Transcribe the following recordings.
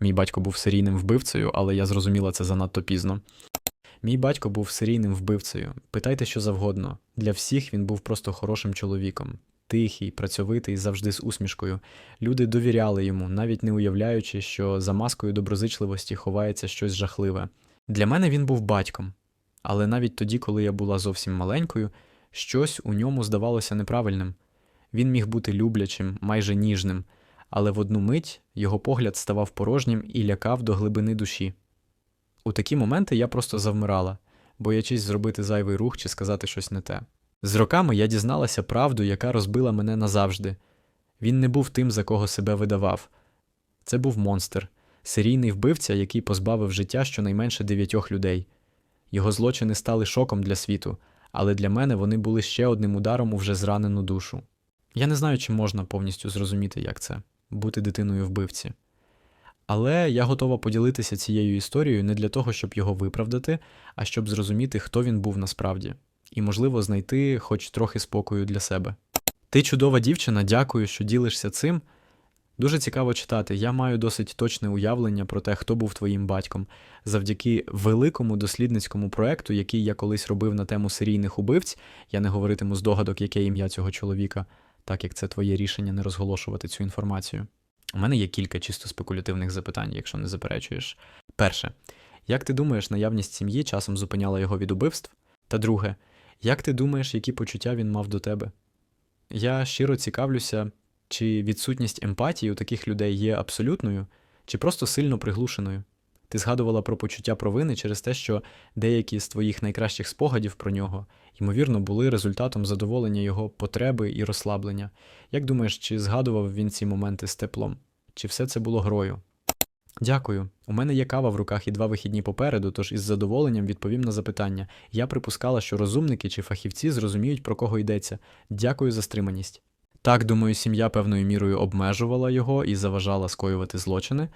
Мій батько був серійним вбивцею, але я зрозуміла це занадто пізно. Мій батько був серійним вбивцею. Питайте що завгодно. Для всіх він був просто хорошим чоловіком. Тихий, працьовитий, завжди з усмішкою. Люди довіряли йому, навіть не уявляючи, що за маскою доброзичливості ховається щось жахливе. Для мене він був батьком. Але навіть тоді, коли я була зовсім маленькою, щось у ньому здавалося неправильним. Він міг бути люблячим, майже ніжним, але в одну мить його погляд ставав порожнім і лякав до глибини душі. У такі моменти я просто завмирала, боячись зробити зайвий рух чи сказати щось не те. З роками я дізналася правду, яка розбила мене назавжди. Він не був тим, за кого себе видавав. Це був монстр, серійний вбивця, який позбавив життя щонайменше дев'ятьох людей. Його злочини стали шоком для світу, але для мене вони були ще одним ударом у вже зранену душу. Я не знаю, чи можна повністю зрозуміти, як це бути дитиною вбивці. Але я готова поділитися цією історією не для того, щоб його виправдати, а щоб зрозуміти, хто він був насправді, і, можливо, знайти хоч трохи спокою для себе. Ти чудова дівчина, дякую, що ділишся цим. Дуже цікаво читати. Я маю досить точне уявлення про те, хто був твоїм батьком, завдяки великому дослідницькому проекту, який я колись робив на тему серійних убивць. Я не говоритиму здогадок, яке ім'я цього чоловіка, так як це твоє рішення не розголошувати цю інформацію. У мене є кілька чисто спекулятивних запитань, якщо не заперечуєш. Перше, як ти думаєш, наявність сім'ї часом зупиняла його від убивств? Та друге, як ти думаєш, які почуття він мав до тебе? Я щиро цікавлюся, чи відсутність емпатії у таких людей є абсолютною, чи просто сильно приглушеною. Ти згадувала про почуття провини через те, що деякі з твоїх найкращих спогадів про нього, ймовірно, були результатом задоволення його потреби і розслаблення. Як думаєш, чи згадував він ці моменти з теплом? Чи все це було грою? Дякую. У мене є кава в руках і два вихідні попереду, тож із задоволенням відповім на запитання. Я припускала, що розумники чи фахівці зрозуміють, про кого йдеться. Дякую за стриманість. Так, думаю, сім'я певною мірою обмежувала його і заважала скоювати злочини,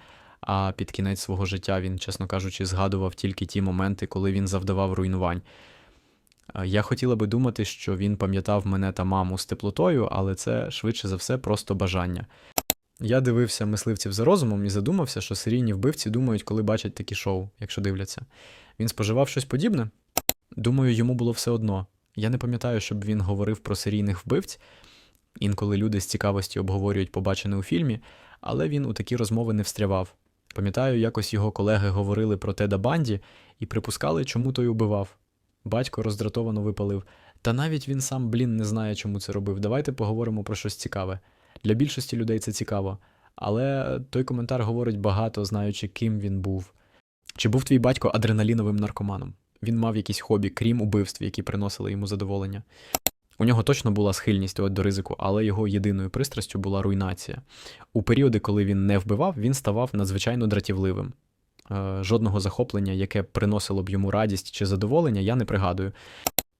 а під кінець свого життя він, чесно кажучи, згадував тільки ті моменти, коли він завдавав руйнувань. Е, Я хотіла би думати, що він пам'ятав мене та маму з теплотою, але це швидше за все просто бажання. Я дивився мисливців за розумом і задумався, що серійні вбивці думають, коли бачать такі шоу, якщо дивляться. Він споживав щось подібне? Думаю, йому було все одно. Я не пам'ятаю, щоб він говорив про серійних вбивць. Інколи люди з цікавості обговорюють побачене у фільмі, але він у такі розмови не встрявав. Пам'ятаю, якось його колеги говорили про Теда Банді і припускали, чому той убивав. Батько роздратовано випалив. Та навіть він сам, блін, не знає, чому це робив. Давайте поговоримо про щось цікаве. Для більшості людей це цікаво. Але той коментар говорить багато, знаючи, ким він був. Чи був твій батько адреналіновим наркоманом? Він мав якісь хобі, крім убивств, які приносили йому задоволення. У нього точно була схильність до ризику, але його єдиною пристрастю була руйнація. У періоди, коли він не вбивав, він ставав надзвичайно дратівливим. Е, Жодного захоплення, яке приносило б йому радість чи задоволення, я не пригадую.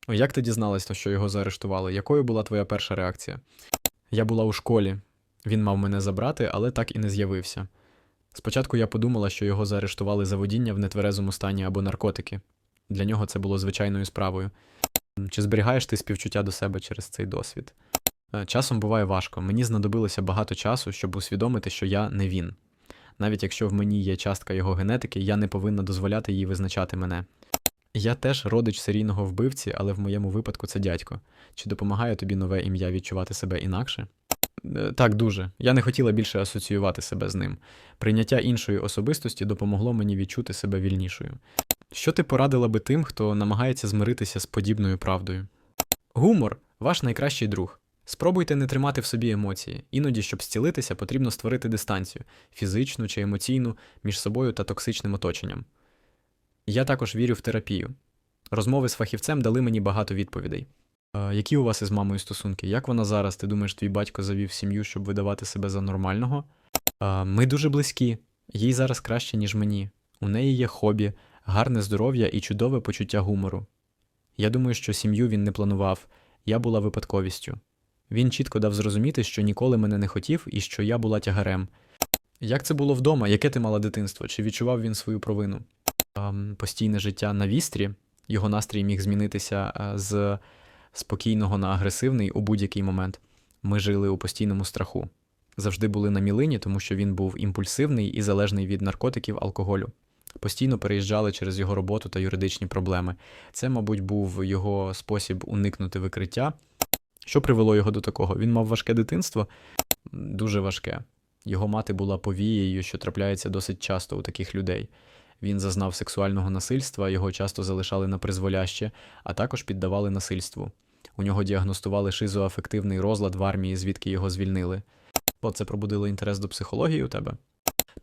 Як ти дізналася, що його заарештували? Якою була твоя перша реакція? Я була у школі. Він мав мене забрати, але так і не з'явився. Спочатку я подумала, що його заарештували за водіння в нетверезому стані або наркотики. Для нього це було звичайною справою. Чи зберігаєш ти співчуття до себе через цей досвід? Е, Часом буває важко. Мені знадобилося багато часу, щоб усвідомити, що я не він. Навіть якщо в мені є частка його генетики, я не повинна дозволяти їй визначати мене. Я теж родич серійного вбивці, але в моєму випадку це дядько. Чи допомагає тобі нове ім'я відчувати себе інакше? Е, Так, дуже. Я не хотіла більше асоціювати себе з ним. Прийняття іншої особистості допомогло мені відчути себе вільнішою. Що ти порадила би тим, хто намагається змиритися з подібною правдою? Гумор ваш найкращий друг. Спробуйте не тримати в собі емоції. Іноді, щоб зцілитися, потрібно створити дистанцію фізичну чи емоційну між собою та токсичним оточенням. Я також вірю в терапію. Розмови з фахівцем дали мені багато відповідей. Е, Які у вас із мамою стосунки? Як вона зараз? Ти думаєш, твій батько завів сім'ю, щоб видавати себе за нормального? Е, Ми дуже близькі. Їй зараз краще, ніж мені. У неї є хобі, гарне здоров'я і чудове почуття гумору. Я думаю, що сім'ю він не планував, я була випадковістю. Він чітко дав зрозуміти, що ніколи мене не хотів і що я була тягарем. Як це було вдома? Яке ти мала дитинство? Чи відчував він свою провину? Постійне життя на вістрі, його настрій міг змінитися е, з спокійного на агресивний у будь-який момент. Ми жили у постійному страху. завжди були на мілині, тому що він був імпульсивний і залежний від наркотиків, алкоголю. Постійно переїжджали через його роботу та юридичні проблеми. Це, мабуть, був його спосіб уникнути викриття. Що привело його до такого? Він мав важке дитинство, дуже важке. Його мати була повією, що трапляється досить часто у таких людей. Він зазнав сексуального насильства, його часто залишали на призволяще, а також піддавали насильству. У нього діагностували шизоафективний розлад в армії, звідки його звільнили. Бо це пробудило інтерес до психології у тебе?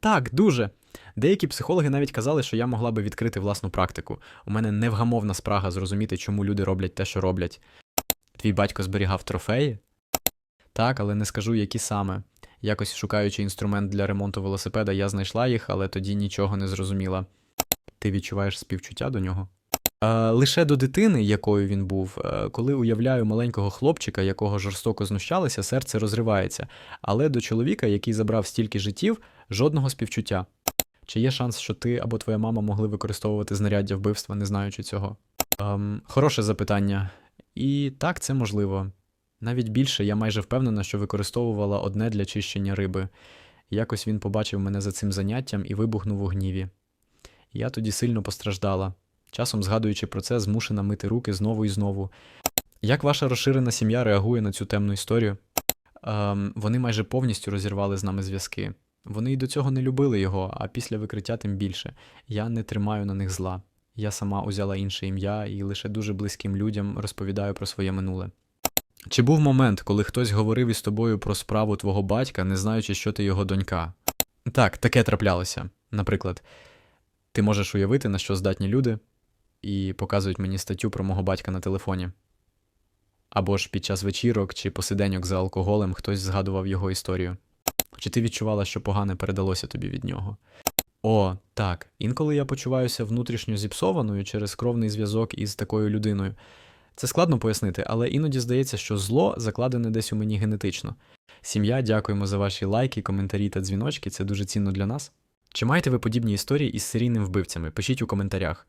Так, дуже. Деякі психологи навіть казали, що я могла би відкрити власну практику. У мене невгамовна спрага зрозуміти, чому люди роблять те, що роблять. Твій батько зберігав трофеї? Так, але не скажу, які саме. Якось шукаючи інструмент для ремонту велосипеда, я знайшла їх, але тоді нічого не зрозуміла. Ти відчуваєш співчуття до нього? Е, лише до дитини, якою він був, е, коли уявляю маленького хлопчика, якого жорстоко знущалися, серце розривається. Але до чоловіка, який забрав стільки життів, жодного співчуття. Чи є шанс, що ти або твоя мама могли використовувати знаряддя вбивства, не знаючи цього? Ем, хороше запитання. І так, це можливо. Навіть більше я майже впевнена, що використовувала одне для чищення риби. Якось він побачив мене за цим заняттям і вибухнув у гніві. Я тоді сильно постраждала. Часом, згадуючи про це, змушена мити руки знову і знову. Як ваша розширена сім'я реагує на цю темну історію? Ем, вони майже повністю розірвали з нами зв'язки. Вони й до цього не любили його, а після викриття тим більше. Я не тримаю на них зла. Я сама узяла інше ім'я і лише дуже близьким людям розповідаю про своє минуле. Чи був момент, коли хтось говорив із тобою про справу твого батька, не знаючи, що ти його донька? Так, таке траплялося. Наприклад, ти можеш уявити, на що здатні люди, і показують мені статтю про мого батька на телефоні. Або ж під час вечірок чи посиденьок за алкоголем хтось згадував його історію. Чи ти відчувала, що погане передалося тобі від нього? О, так. Інколи я почуваюся внутрішньо зіпсованою через кровний зв'язок із такою людиною. Це складно пояснити, але іноді здається, що зло закладене десь у мені генетично. Сім'я, дякуємо за ваші лайки, коментарі та дзвіночки, це дуже цінно для нас. Чи маєте ви подібні історії із серійними вбивцями? Пишіть у коментарях.